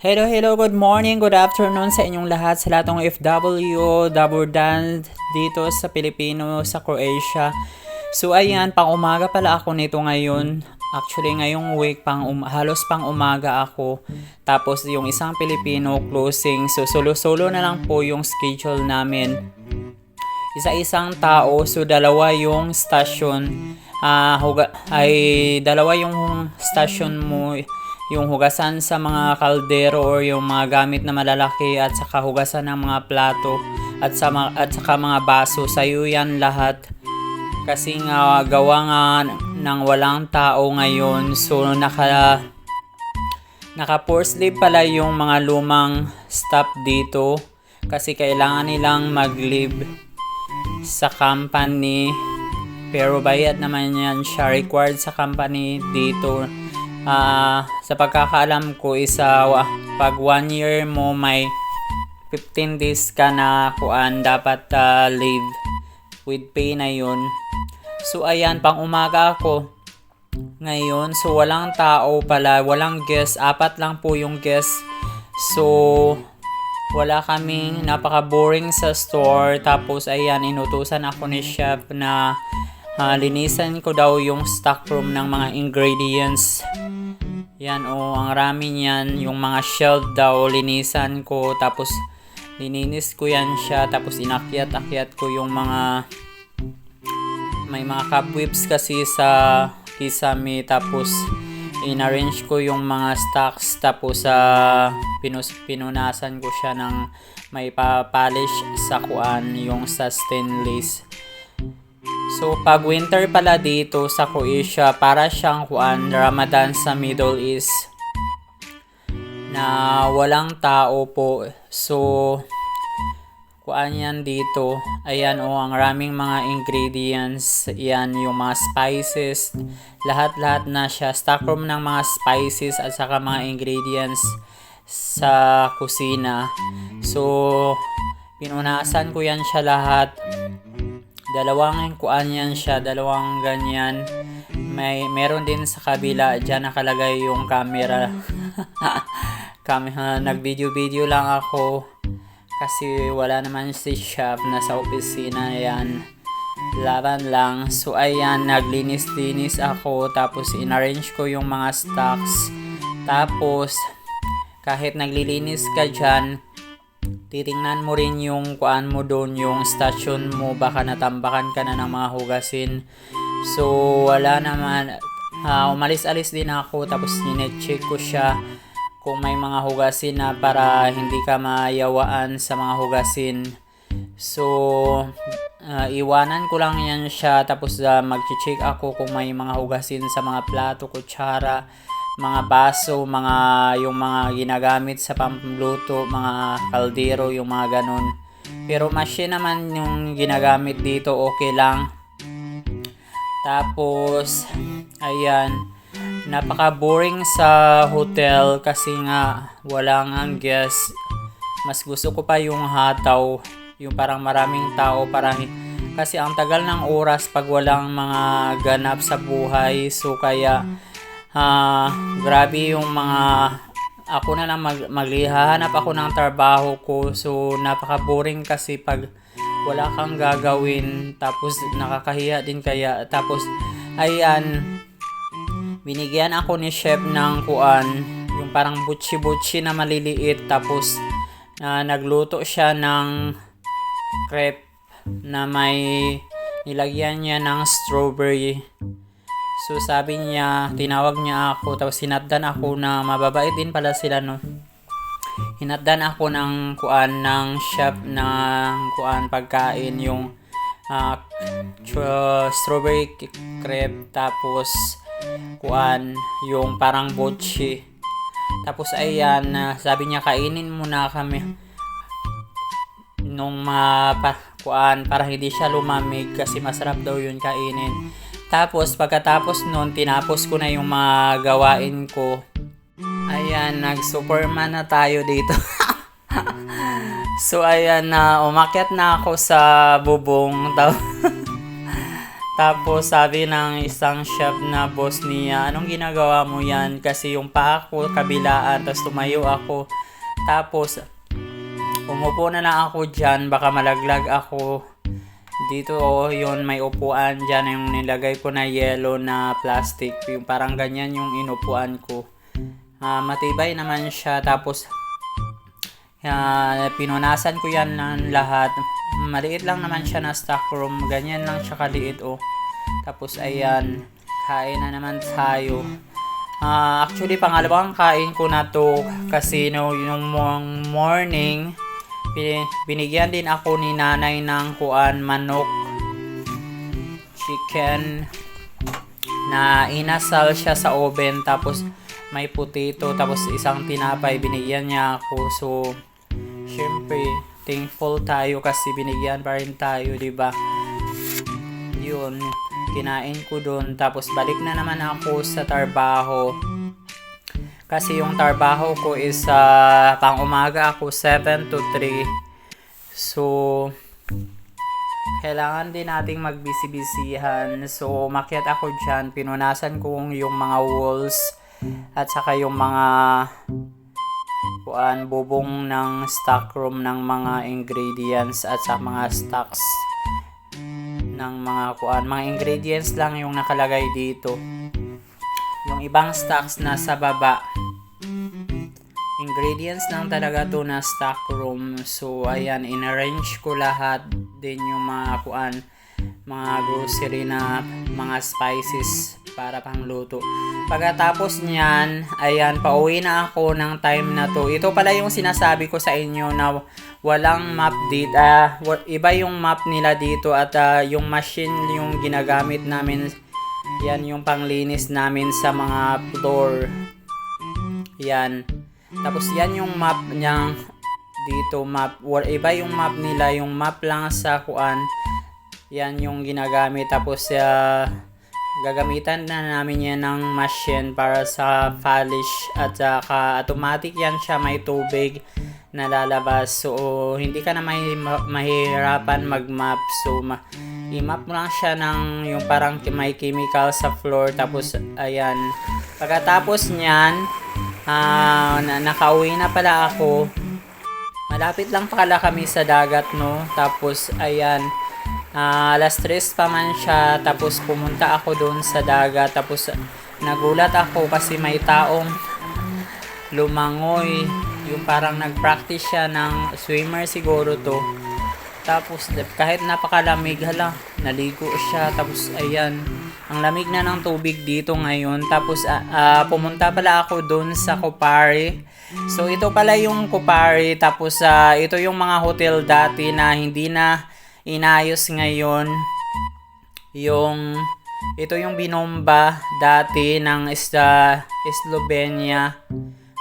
Hello, hello, good morning, good afternoon sa inyong lahat, sa lahat ng FW, Daburdan, dito sa Pilipino, sa Croatia. So ayan, pang umaga pala ako nito ngayon. Actually, ngayong week, pang um- halos pang umaga ako. Tapos yung isang Pilipino closing. So solo-solo na lang po yung schedule namin. Isa-isang tao, so dalawa yung station. Ah, huga- ay dalawa yung station mo yung hugasan sa mga kaldero or yung mga gamit na malalaki at saka hugasan ng mga plato at sa at saka mga baso sa'yo yan lahat. Kasi nga gawa nga ng walang tao ngayon so naka naka leave pala yung mga lumang staff dito kasi kailangan nilang mag-leave sa company. Pero bayad naman yan siya required sa company dito Ah, sa pagkakaalam ko isa wa- pag one year mo may 15 days ka na kuan dapat ah, leave with pay na yun. So ayan pang umaga ako ngayon. So walang tao pala walang guest apat lang po yung guest. So wala kaming napaka boring sa store. Tapos ayan inutusan ako ni chef na ah, linisan ko daw yung stock room ng mga ingredients. Yan o, ang rami niyan, yung mga shelf daw, linisan ko, tapos lininis ko yan siya, tapos inakyat-akyat ko yung mga may mga cobwebs kasi sa kisame, tapos inarrange ko yung mga stocks, tapos sa pinus pinunasan ko siya ng may papolish sa kuan, yung sa stainless. So, pag winter pala dito sa Croatia, para siyang kuan Ramadan sa Middle East na walang tao po. So, kuan yan dito. Ayan o, ang raming mga ingredients. Yan, yung mga spices. Lahat-lahat na siya. Stockroom ng mga spices at saka mga ingredients sa kusina. So, pinunasan ko yan siya lahat dalawang kuan yan siya, dalawang ganyan. May meron din sa kabila diyan nakalagay yung camera. camera nag-video-video lang ako kasi wala naman si chef na sa opisina yan. Laban lang. So ayan, naglinis-linis ako tapos inarrange ko yung mga stocks. Tapos kahit naglilinis ka dyan, titingnan mo rin yung kuan mo doon, yung station mo, baka natambakan ka na ng mga hugasin. So, wala naman. Ah, umalis-alis din ako, tapos nine-check ko siya kung may mga hugasin na para hindi ka mayawaan sa mga hugasin. So, ah, iwanan ko lang yan siya, tapos uh, mag-check ako kung may mga hugasin sa mga plato, kutsara, mga baso, mga yung mga ginagamit sa pampluto, mga kaldero, yung mga ganun. Pero machine naman yung ginagamit dito, okay lang. Tapos, ayan, napaka-boring sa hotel kasi nga wala nga guest. Mas gusto ko pa yung hataw, yung parang maraming tao, parang kasi ang tagal ng oras pag walang mga ganap sa buhay. So kaya ah grabe yung mga ako na lang mag, maghahanap ako ng trabaho ko. So napaka boring kasi pag wala kang gagawin tapos nakakahiya din kaya. Tapos ayan binigyan ako ni chef ng kuan yung parang butchi-butchi na maliliit. Tapos ah, nagluto siya ng crepe na may nilagyan niya ng strawberry So sabi niya, tinawag niya ako tapos hinatdan ako na mababait din pala sila no. Hinatdan ako ng kuan ng shop ng kuan pagkain yung tr- strawberry crepe tapos kuan yung parang botchi. Tapos ayan, sabi niya kainin muna kami nung mapa kuan para hindi siya lumamig kasi masarap daw yun kainin. Tapos, pagkatapos nun, tinapos ko na yung mga gawain ko. Ayan, nag-superman na tayo dito. so, ayan na, umakyat na ako sa bubong. Ta- Tapos sabi ng isang chef na boss niya, anong ginagawa mo yan? Kasi yung paa ko kabilaan, tapos tumayo ako. Tapos, umupo na lang ako dyan, baka malaglag ako. Dito, oh, yun, may upuan dyan, yung nilagay ko na yellow na plastic. Yung parang ganyan yung inupuan ko. Ah, matibay naman siya, tapos, ah, pinunasan ko yan ng lahat. Maliit lang naman siya na stock room, ganyan lang siya kaliit, oh. Tapos, ayan, kain na naman tayo. Ah, actually, pangalawang kain ko na to kasi no, yung morning, binigyan din ako ni nanay ng kuan manok. Chicken. Na inasal siya sa oven tapos may potato tapos isang tinapay binigyan niya ako. So syempre thankful tayo kasi binigyan pa rin tayo di ba? Yun kinain ko doon tapos balik na naman ako sa trabaho kasi yung trabaho ko is ah, pang umaga ako 7 to 3. So, kailangan din nating magbisi-bisihan. So, makiat ako dyan. Pinunasan ko yung mga walls at saka yung mga kuan bubong ng stock room ng mga ingredients at sa mga stocks ng mga kuan mga ingredients lang yung nakalagay dito yung ibang stocks nasa baba. Ingredients lang talaga to na stock room. So, ayan, in-arrange ko lahat din yung mga kuan, mga grocery na mga spices para pang luto. Pagkatapos niyan, ayan, pauwi na ako ng time na to. Ito pala yung sinasabi ko sa inyo na walang map dito. ah, wa- iba yung map nila dito at ah, yung machine yung ginagamit namin yan yung panglinis namin sa mga floor. Yan. Tapos yan yung map niyang dito map. Or iba yung map nila, yung map lang sa kuan. Yan yung ginagamit. Tapos ah, gagamitan na namin yan ng machine para sa polish at saka automatic yan siya may tubig na lalabas. So, hindi ka na may, mahirapan mag-map. So, ma- i-map mo lang siya ng yung parang may chemical sa floor. Tapos, ayan. Pagkatapos niyan, ah, na- nakauwi na pala ako. Malapit lang pala kami sa dagat, no? Tapos, ayan. Ah, alas 3 pa man siya. Tapos, pumunta ako doon sa dagat. Tapos, nagulat ako kasi may taong lumangoy. Yung parang nag-practice siya ng swimmer siguro to. Tapos kahit napakalamig, hala, naligo siya. Tapos ayan, ang lamig na ng tubig dito ngayon. Tapos ah, ah, pumunta pala ako doon sa Kopari. So ito pala yung Kopari. Tapos ah, ito yung mga hotel dati na hindi na inayos ngayon. Yung ito yung binomba dati ng Esta, Slovenia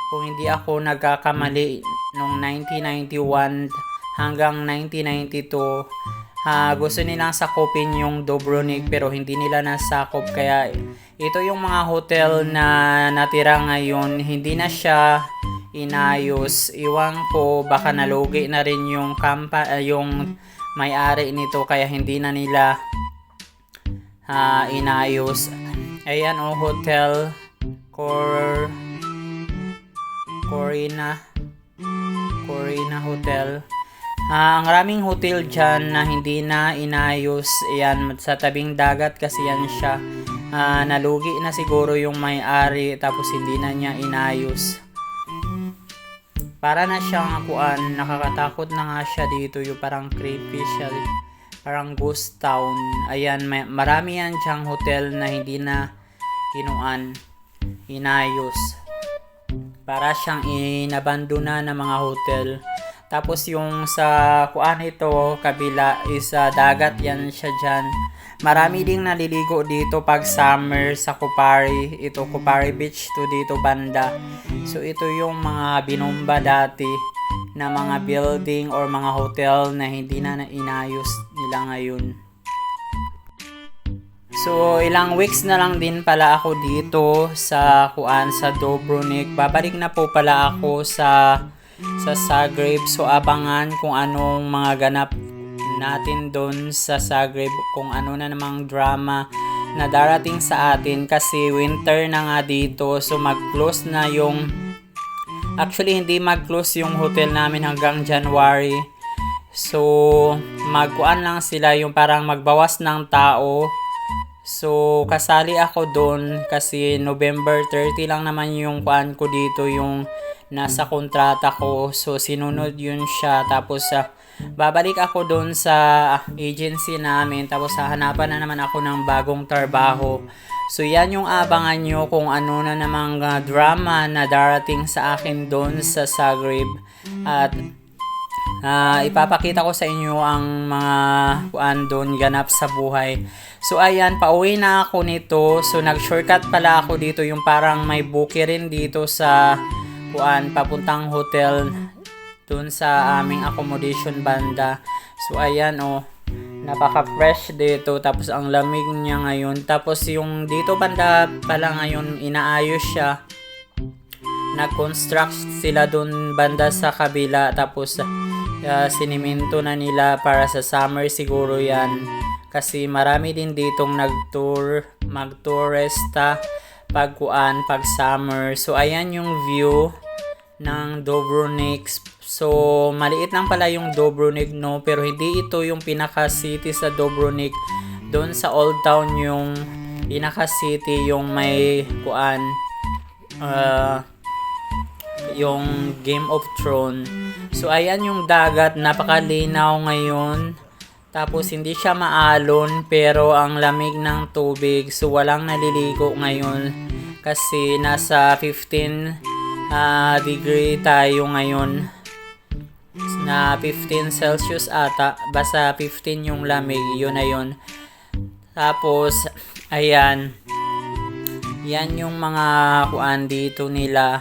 kung hindi ako nagkakamali noong 1991 hanggang 1992 ha gusto nilang sakupin yung Dobronik pero hindi nila nasakop. Kaya ito yung mga hotel na natira ngayon. Hindi na siya inayos. Iwan ko baka nalugi na rin yung kampa ah, yung may-ari nito kaya hindi na nila ah, inayos. Ayan oh hotel. Cor Corina. Corina Hotel. Ah, ang maraming hotel dyan na hindi na inayos. Yan, sa tabing dagat kasi yan siya. Ah, nalugi na siguro yung may-ari tapos hindi na niya inayos. Para na siyang kuan, nakakatakot na nga siya dito, yung parang creepy siya. Parang ghost town. Ayan, may, marami yan siyang hotel na hindi na kinuan, inayos para siyang inabandona ng mga hotel. Tapos yung sa kuan ito, kabila is ah, dagat yan siya dyan. Marami ding naliligo dito pag summer sa Kupari. Ito Kupari Beach to dito banda. So ito yung mga binomba dati na mga building or mga hotel na hindi na inayos nila ngayon. So, ilang weeks na lang din pala ako dito sa kuan sa Dobronik. Babalik na po pala ako sa sa Zagreb. So, abangan kung anong mga ganap natin doon sa Zagreb kung ano na namang drama na darating sa atin. Kasi winter na nga dito so mag-close na yung actually hindi mag-close yung hotel namin hanggang January. So magkuan lang sila yung parang magbawas ng tao So, kasali ako doon kasi November 30 lang naman yung kuan ko dito, yung nasa kontrata ko. So, sinunod yun siya. Tapos, ah, babalik ako doon sa agency namin. Tapos, hahanapan na naman ako ng bagong trabaho. So, yan yung abangan nyo kung ano na namang ah, drama na darating sa akin doon sa Zagreb. At Ah, ipapakita ko sa inyo ang mga kuan doon ganap sa buhay. So ayan, pauwi na ako nito. So nag-shortcut pala ako dito yung parang may bookie rin dito sa kuan papuntang hotel doon sa aming accommodation banda. So ayan oh, napaka-fresh dito tapos ang lamig niya ngayon. Tapos yung dito banda pala ngayon inaayos siya nag-construct sila dun banda sa kabila tapos uh, siniminto na nila para sa summer siguro yan. Kasi marami din ditong nag-tour mag-tourista pagkuan pag summer so ayan yung view ng Dobronik. So maliit lang pala yung Dobronik no? Pero hindi ito yung pinaka city sa Dobronik. Doon sa Old Town yung pinaka city yung may kuan. Uh, yung Game of Thrones. So ayan yung dagat, napakalinaw ngayon. Tapos hindi siya maalon pero ang lamig ng tubig. So walang naliligo ngayon kasi nasa 15 ah, degree tayo ngayon. Na 15 Celsius ata. Basta 15 yung lamig. Yun na yun. Tapos, ayan. Yan yung mga kuan dito nila.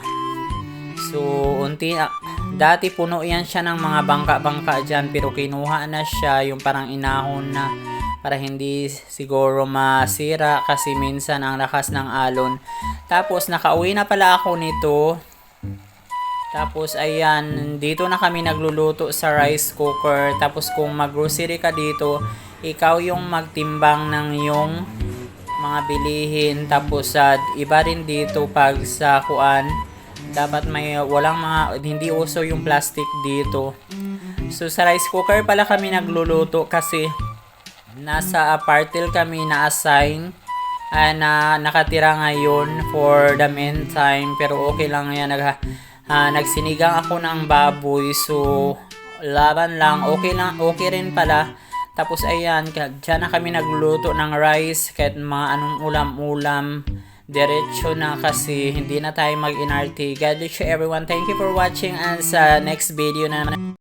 So, unti ah, dati puno yan siya ng mga bangka-bangka dyan pero kinuha na siya yung parang inahon na para hindi siguro masira kasi minsan ang lakas ng alon. Tapos nakauwi na pala ako nito. Tapos ayan, dito na kami nagluluto sa rice cooker. Tapos kung mag-grocery ka dito, ikaw yung magtimbang ng yung mga bilihin. Tapos sa iba rin dito pag sa kuan, dapat may walang mga hindi uso yung plastic dito. So sa rice cooker pala kami nagluluto kasi nasa apartel kami na assign ah, na nakatira ngayon for the meantime. Pero okay lang yan. Nag ah, nagsinigang ako ng baboy. So laban lang. Okay lang okay rin pala. Tapos ayan dyan na kami nagluluto ng rice. Kahit mga anong ulam-ulam diretso na kasi hindi na tayo bless you everyone. Thank you for watching and sa next video na